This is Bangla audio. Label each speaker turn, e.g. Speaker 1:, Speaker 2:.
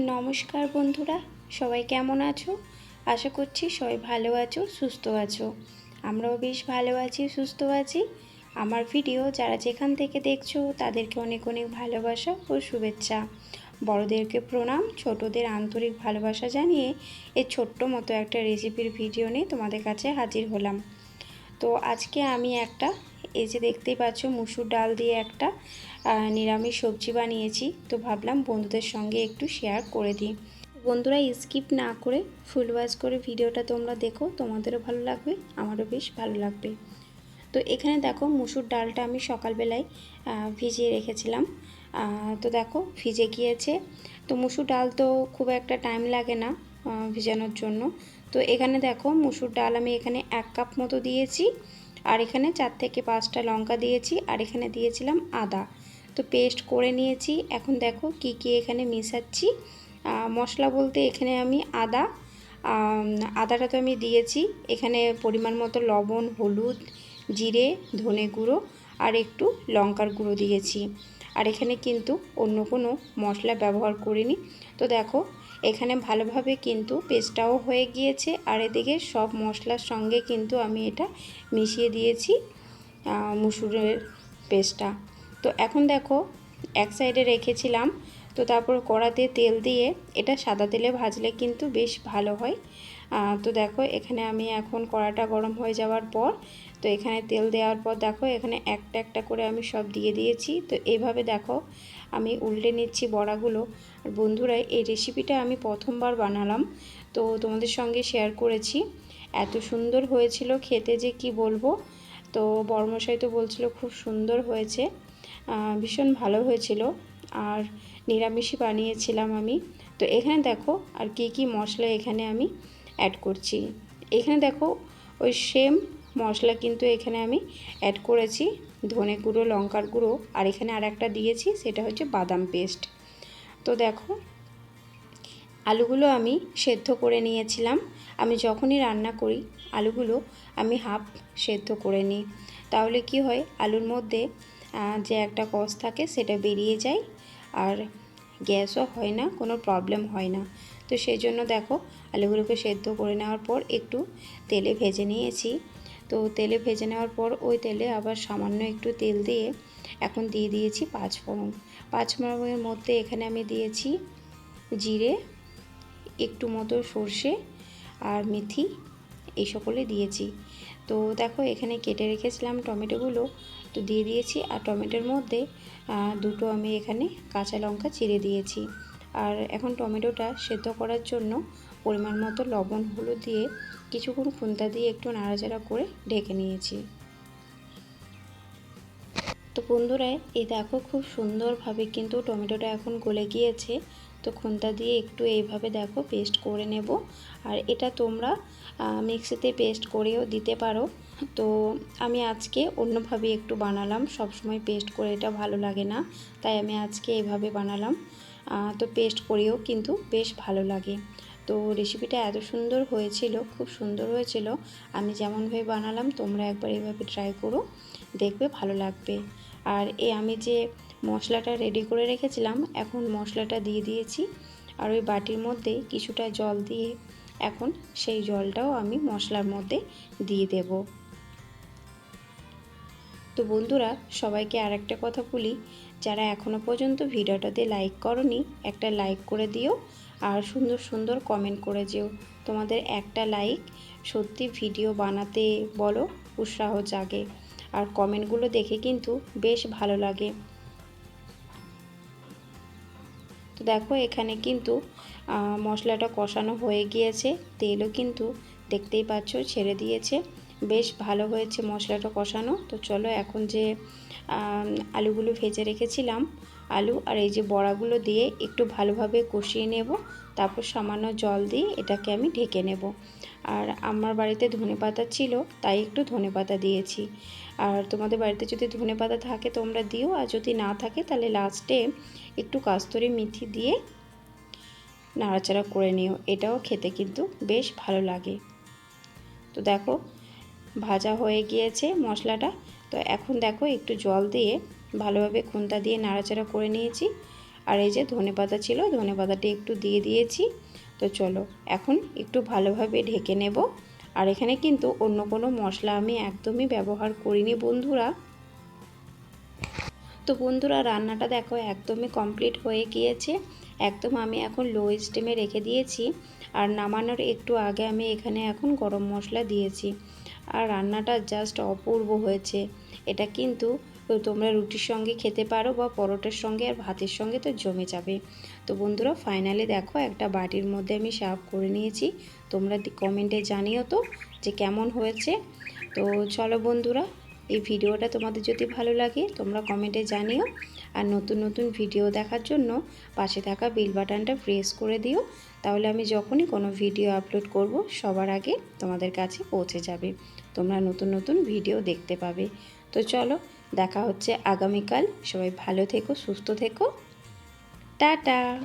Speaker 1: নমস্কার বন্ধুরা, সবাই কেমন আছো? আশা করছি সবাই ভালো আছো, সুস্থ আছো। আমরাও বেশ ভালো আছি, সুস্থ আছি। আমার ভিডিও যারা যেখান থেকে দেখছ, তাদেরকে অনেক অনেক ভালোবাসা ও শুভেচ্ছা। বড়োদেরকে প্রণাম, ছোটদের আন্তরিক ভালোবাসা জানিয়ে এই ছোট্ট মতো একটা রেসিপির ভিডিও নিয়ে তোমাদের কাছে হাজির হলাম। তো আজকে আমি একটা এই যে দেখতেই পাচ্ছ, মুসুর ডাল দিয়ে একটা নিরামিষ সবজি বানিয়েছি। তো ভাবলাম বন্ধুদের সঙ্গে একটু শেয়ার করে দিই। বন্ধুরা স্কিপ না করে ফুল ওয়াচ করে ভিডিওটা তোমরা দেখো, তোমাদেরও ভালো লাগবে, আমারও বেশ ভালো লাগবে। তো এখানে দেখো, মুসুর ডালটা আমি সকালবেলায় ভিজিয়ে রেখেছিলাম। তো দেখো, ভিজে গিয়েছে। তো মুসুর ডাল তো খুব একটা টাইম লাগে না ভিজানোর জন্য। তো এখানে দেখো, মুসুর ডাল আমি এখানে এক কাপ মতো দিয়েছি। আর এখানে চার থেকে পাঁচটা লঙ্কা দিয়েছি আর এখানে দিয়েছিলাম আদা। তো পেস্ট করে নিয়েছি। এখন দেখো কি কি এখানে মেশাচ্ছি। মশলা বলতে এখানে আমি আদা। আদাটা তো আমি দিয়েছি। এখানে পরিমাণ মতো লবণ, হলুদ, জিরে, ধনে গুঁড়ো আর একটু লঙ্কার গুঁড়ো দিয়েছি। আর এখানে কিন্তু অন্য কোনো মশলা ব্যবহার করিনি। তো দেখো এখানে ভালোভাবে কিন্তু পেস্টটাও হয়ে গিয়েছে আর এদিকে সব মশলার সঙ্গে কিন্তু আমি এটা মিশিয়ে দিয়েছি মুসুরের পেস্টটা। তো এখন দেখো, এক সাইডে রেখেছিলাম তো তারপর কড়াতে তেল দিয়ে এটা সাদা তেলে ভাজলে কিন্তু বেশ ভালো হয়। তো দেখো এখানে আমি এখন কড়াটা গরম হয়ে যাওয়ার পর, তো এখানে তেল দেওয়ার পর দেখো এখানে একটা একটা করে আমি সব দিয়ে দিয়েছি। তো এইভাবে দেখো আমি উল্টে নিচ্ছি বড়াগুলো। আর বন্ধুরা, এই রেসিপিটা আমি প্রথমবার বানালাম, তো তোমাদের সঙ্গে শেয়ার করেছি। এত সুন্দর হয়েছিল খেতে যে কি বলব? তো বর্মশাই তো বলছিল খুব সুন্দর হয়েছে। ভীষণ ভালো হয়েছিল। আর নিরামিষই বানিয়েছিলাম আমি। তো এখানে দেখো আর কি কি মশলা এখানে আমি অ্যাড করছি। এখানে দেখো ওই সেম মশলা কিন্তু এখানে আমি অ্যাড করেছি। ধনে গুঁড়ো, লঙ্কার গুঁড়ো আর এখানে আর একটা দিয়েছি, সেটা হচ্ছে বাদাম পেস্ট তো দেখো আলুগুলো আমি সেদ্ধ করে নিয়েছিলাম। আমি যখনই রান্না করি আলুগুলো আমি হাফ সেদ্ধ করে নিই। তাহলে কি হয়? আলুর মধ্যে যে একটা কষ থাকে সেটা বেরিয়ে যায় আর গ্যাসও হয় না, কোনো প্রবলেম হয় না। তো সেই জন্য দেখো আলুগুলোকে সেদ্ধ করে নেওয়ার পর একটু তেলে ভেজে নিয়েছি। তো তেলে ভেজে নেওয়ার পর ওই তেলে আবার সামান্য একটু তেল দিয়ে এখন দিয়ে দিয়েছি পাঁচ ফোড়ন। পাঁচ ফোড়নের মধ্যে এখানে আমি দিয়েছি জিরে, একটু মতো সর্ষে আর মেথি, এই সকলে দিয়েছি। তো দেখো এখানে কেটে রেখেছিলাম টমেটোগুলো। তো দিয়ে দিয়েছি আর টমেটোর মধ্যে দুটো আমি এখানে কাঁচা লঙ্কা চিড়ে দিয়েছি। আর এখন টমেটোটা সেদ্ধ করার জন্য পরিমাণ মতো লবণ, হলুদ দিয়ে কিছুক্ষণ খুন্তা দিয়ে একটু নাড়াচাড়া করে ঢেকে নিয়েছি। তো বন্ধুরা, এই দেখো খুব সুন্দরভাবে কিন্তু টমেটোটা এখন গলে গিয়েছে। তো খুন্তা দিয়ে একটু এইভাবে দেখো পেস্ট করে নেব। আর এটা তোমরা মিক্সিতে পেস্ট করেও দিতে পারো। তো আমি আজকে অন্যভাবে একটু বানালাম। সব সময় পেস্ট করে এটা ভালো লাগে না, তাই আমি আজকে এভাবে বানালাম। তো পেস্ট করেও কিন্তু বেশ ভালো লাগে। তো রেসিপিটা এত সুন্দর হয়েছিল, খুব সুন্দর হয়েছিল। আমি যেমনভাবে বানালাম, তোমরা একবার এভাবে ট্রাই করো, দেখবে ভালো লাগবে। আর এ, আমি যে মশলাটা রেডি করে রেখেছিলাম, এখন মশলাটা দিয়ে দিয়েছি। আর ওই বাটির মধ্যে কিছুটা জল দিয়ে এখন সেই জলটাও আমি মশলার মধ্যে দিয়ে দেব। তো বন্ধুরা, সবাইকে আর একটা কথা বলি। যারা এখনও পর্যন্ত ভিডিওটাতে লাইক করনি, একটা লাইক করে দিও আর সুন্দর সুন্দর কমেন্ট করে যেও। তোমাদের একটা লাইক সত্যি ভিডিও বানাতে বলো, উৎসাহ জাগে। আর কমেন্টগুলো দেখে কিন্তু বেশ ভালো লাগে। তো দেখো, এখানে কিন্তু মশলাটা কষানো হয়ে গিয়েছে। তেলও কিন্তু দেখতেই পাচ্ছ, ছেড়ে দিয়েছে। বেশ ভালো হয়েছে মশলাটা কষানো। তো চলো এখন যে আলুগুলো ভেজে রেখেছিলাম, আলু আর এই যে বড়াগুলো দিয়ে একটু ভালোভাবে কষিয়ে নেব। তারপর সামান্য জল দিয়ে এটাকে আমি ঢেকে নেব। আর আমার বাড়িতে ধনে পাতা ছিল, তাই একটু ধনে পাতা দিয়েছি। আর তোমাদের বাড়িতে যদি ধনে পাতা থাকে তোমরা দিও, আর যদি না থাকে তাহলে লাস্টে একটু কাস্তরি মেথি দিয়ে নাড়াচাড়া করে নিও। এটাও খেতে কিন্তু বেশ ভালো লাগে। তো দেখো ভাজা হয়ে গিয়েছে মশলাটা। তো এখন দেখো একটু জল দিয়ে ভালোভাবে খুন্তা দিয়ে নাড়াচাড়া করে নিয়েছি। আর এই যে ধনে পাতা ছিল ধনে পাতাটি একটু দিয়ে দিয়েছি। তো চলো, এখন একটু ভালোভাবে ঢেকে নেব। আর এখানে কিন্তু অন্য কোনো মশলা আমি একদমই ব্যবহার করিনি বন্ধুরা। তো বন্ধুরা, রান্নাটা দেখো একদমই কমপ্লিট হয়ে গিয়েছে। একদম আমি এখন লো স্টিমে রেখে দিয়েছি। আর নামানোর একটু আগে আমি এখানে এখন গরম মশলা দিয়েছি। আর রান্নাটা জাস্ট অপূর্ব হয়েছে। এটা কিন্তু তোমরা রুটির সঙ্গে খেতে পারো বা পরোটার সঙ্গে আর ভাতের সঙ্গে তো জমে যাবে। তো বন্ধুরা ফাইনালি দেখো একটা বাটির মধ্যে আমি সার্ভ করে নিয়েছি। তোমরা কমেন্টে জানিও তো যে কেমন হয়েছে। তো চলো বন্ধুরা এই ভিডিওটা তোমাদের যদি ভালো লাগে, তোমরা কমেন্টে জানিও। আর নতুন নতুন ভিডিও দেখার জন্য পাশে থাকা বিল বাটনটা প্রেস করে দিও। তাহলে আমি যখনই কোনো ভিডিও আপলোড করব, সবার আগে তোমাদের কাছে পৌঁছে যাবে। তোমরা নতুন নতুন ভিডিও দেখতে পাবে। তো চলো, দেখা হচ্ছে আগামীকাল। সবাই ভালো থেকো, সুস্থ থেকো। টাটা!